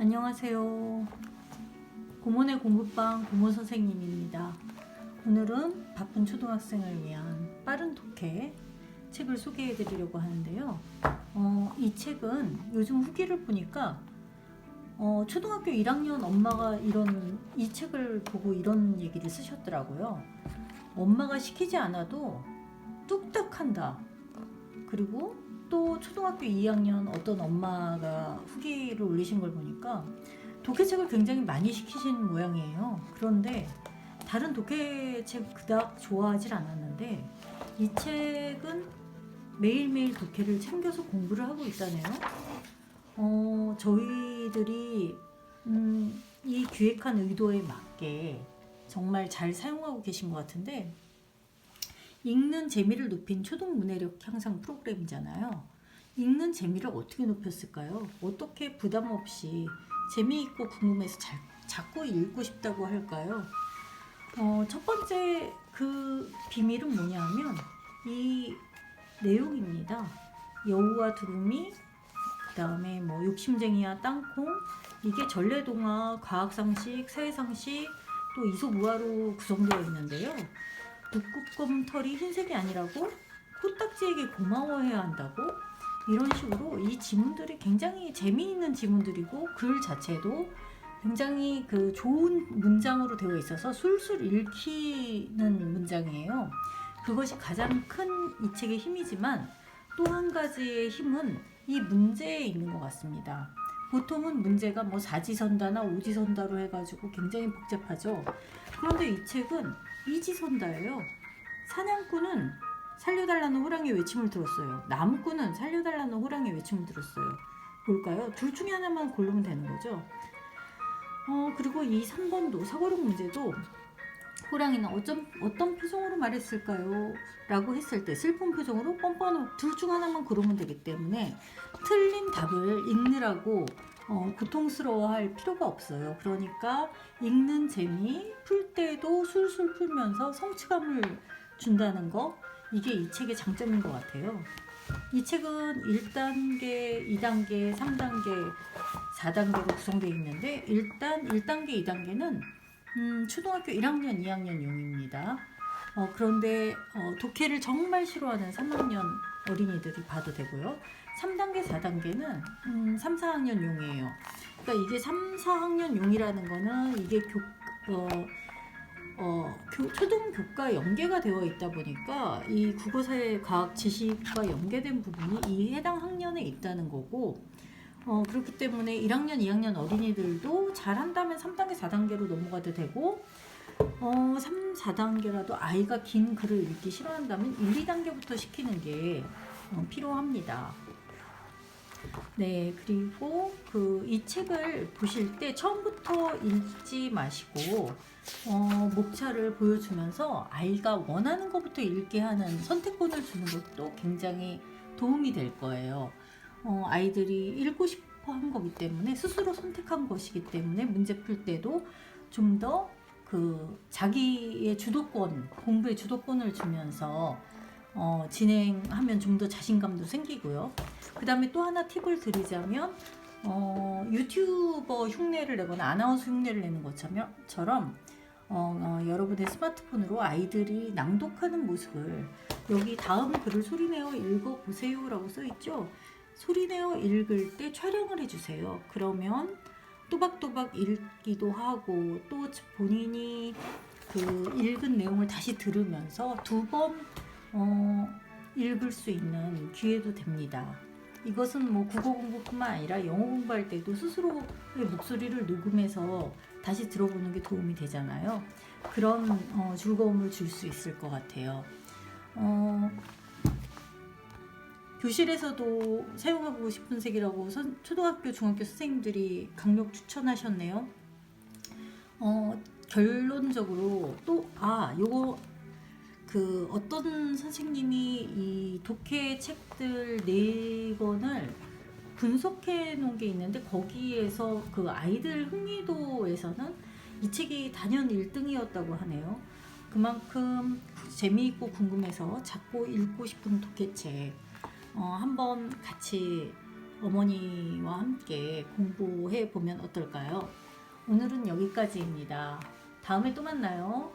안녕하세요. 고모네 공부방 고모 선생님입니다. 오늘은 바쁜 초등학생을 위한 빠른 독해 책을 소개해 드리려고 하는데요. 어, 이 책은 요즘 후기를 보니까 어, 초등학교 1학년 엄마가 이런 이 책을 보고 이런 얘기를 쓰셨더라고요. 엄마가 시키지 않아도 뚝딱 한다. 그리고 또 초등학교 2학년 어떤 엄마가 후기를 올리신 걸 보니까 독해책을 굉장히 많이 시키신 모양이에요. 그런데 다른 독해책 그닥 좋아하질 않았는데 이 책은 매일매일 독해를 챙겨서 공부를 하고 있다네요. 어, 저희들이 음, 이 기획한 의도에 맞게 정말 잘 사용하고 계신 것 같은데 읽는 재미를 높인 초등 문해력 향상 프로그램이잖아요. 읽는 재미를 어떻게 높였을까요? 어떻게 부담 없이 재미있고 궁금해서 잘, 자꾸 읽고 싶다고 할까요? 어, 첫 번째 그 비밀은 뭐냐면 이 내용입니다. 여우와 두루미, 그 다음에 뭐 욕심쟁이와 땅콩, 이게 전래동화, 과학상식, 사회상식, 또 이소무화로 구성되어 있는데요. 북극곰 털이 흰색이 아니라고 코딱지에게 고마워해야 한다고 이런 식으로 이 지문들이 굉장히 재미있는 지문들이고 글 자체도 굉장히 그 좋은 문장으로 되어 있어서 술술 읽히는 문장이에요. 그것이 가장 큰 이 책의 힘이지만 또 한 가지의 힘은 이 문제에 있는 것 같습니다. 보통은 문제가 뭐 사지선다나 오지선다로 해가지고 굉장히 복잡하죠. 그런데 이 책은 이지선다예요. 사냥꾼은 살려달라는 호랑이 외침을 들었어요. 나무꾼은 살려달라는 호랑이 외침을 들었어요. 뭘까요? 둘 중에 하나만 고르면 되는 거죠. 어, 그리고 이 3번도 사고력 문제도 호랑이는 어쩜, 어떤 표정으로 말했을까요? 라고 했을 때 슬픈 표정으로 뻔뻔한 둘중 하나만 고르면 되기 때문에 틀린 답을 읽느라고 어, 고통스러워할 필요가 없어요. 그러니까 읽는 재미, 풀 때도 술술 풀면서 성취감을 준다는 거 이게 이 책의 장점인 것 같아요. 이 책은 1단계, 2단계, 3단계, 4단계로 구성되어 있는데 일단 1단계, 2단계는 음, 초등학교 1학년, 2학년 용입니다. 어, 그런데 어, 독해를 정말 싫어하는 3학년 어린이들이 봐도 되고요. 3단계, 4단계는 음, 3, 4학년 용이에요. 그러니까 이게 3, 4학년 용이라는 거는 이게 교, 어, 어, 교, 초등 교과 연계가 되어 있다 보니까 이 국어사회 과학 지식과 연계된 부분이 이 해당 학년에 있다는 거고 어, 그렇기 때문에 1학년, 2학년 어린이들도 잘한다면 3단계, 4단계로 넘어가도 되고 어, 3, 4단계라도 아이가 긴 글을 읽기 싫어한다면 1, 2단계부터 시키는 게 어, 필요합니다. 네, 그리고 그 이 책을 보실 때 처음부터 읽지 마시고 어, 목차를 보여주면서 아이가 원하는 것부터 읽게 하는 선택권을 주는 것도 굉장히 도움이 될 거예요. 어, 아이들이 읽고 싶어 한 거기 때문에 스스로 선택한 것이기 때문에 문제 풀 때도 좀 더 그 자기의 주도권, 공부의 주도권을 주면서 어, 진행하면 좀 더 자신감도 생기고요. 그 다음에 또 하나 팁을 드리자면 어, 유튜버 흉내를 내거나 아나운서 흉내를 내는 것처럼 어, 어, 여러분의 스마트폰으로 아이들이 낭독하는 모습을 여기 다음 글을 소리내어 읽어보세요라고 써있죠. 소리내어 읽을 때 촬영을 해주세요. 그러면 또박또박 읽기도 하고 또 본인이 그 읽은 내용을 다시 들으면서 두번 어, 읽을 수 있는 기회도 됩니다. 이것은 뭐 국어 공부뿐만 아니라 영어 공부할 때도 스스로의 목소리를 녹음해서 다시 들어보는 게 도움이 되잖아요. 그런 어, 즐거움을 줄 수 있을 것 같아요. 어, 교실에서도 사용하고 싶은 색이라고 선- 초등학교, 중학교 선생님들이 강력 추천하셨네요. 어, 결론적으로 또, 아, 요거, 그, 어떤 선생님이 이 독해 책들 네 권을 분석해 놓은 게 있는데, 거기에서 그 아이들 흥미도에서는 이 책이 단연 1등이었다고 하네요. 그만큼 재미있고 궁금해서 자꾸 읽고 싶은 독해책, 어, 한번 같이 어머니와 함께 공부해 보면 어떨까요? 오늘은 여기까지입니다. 다음에 또 만나요.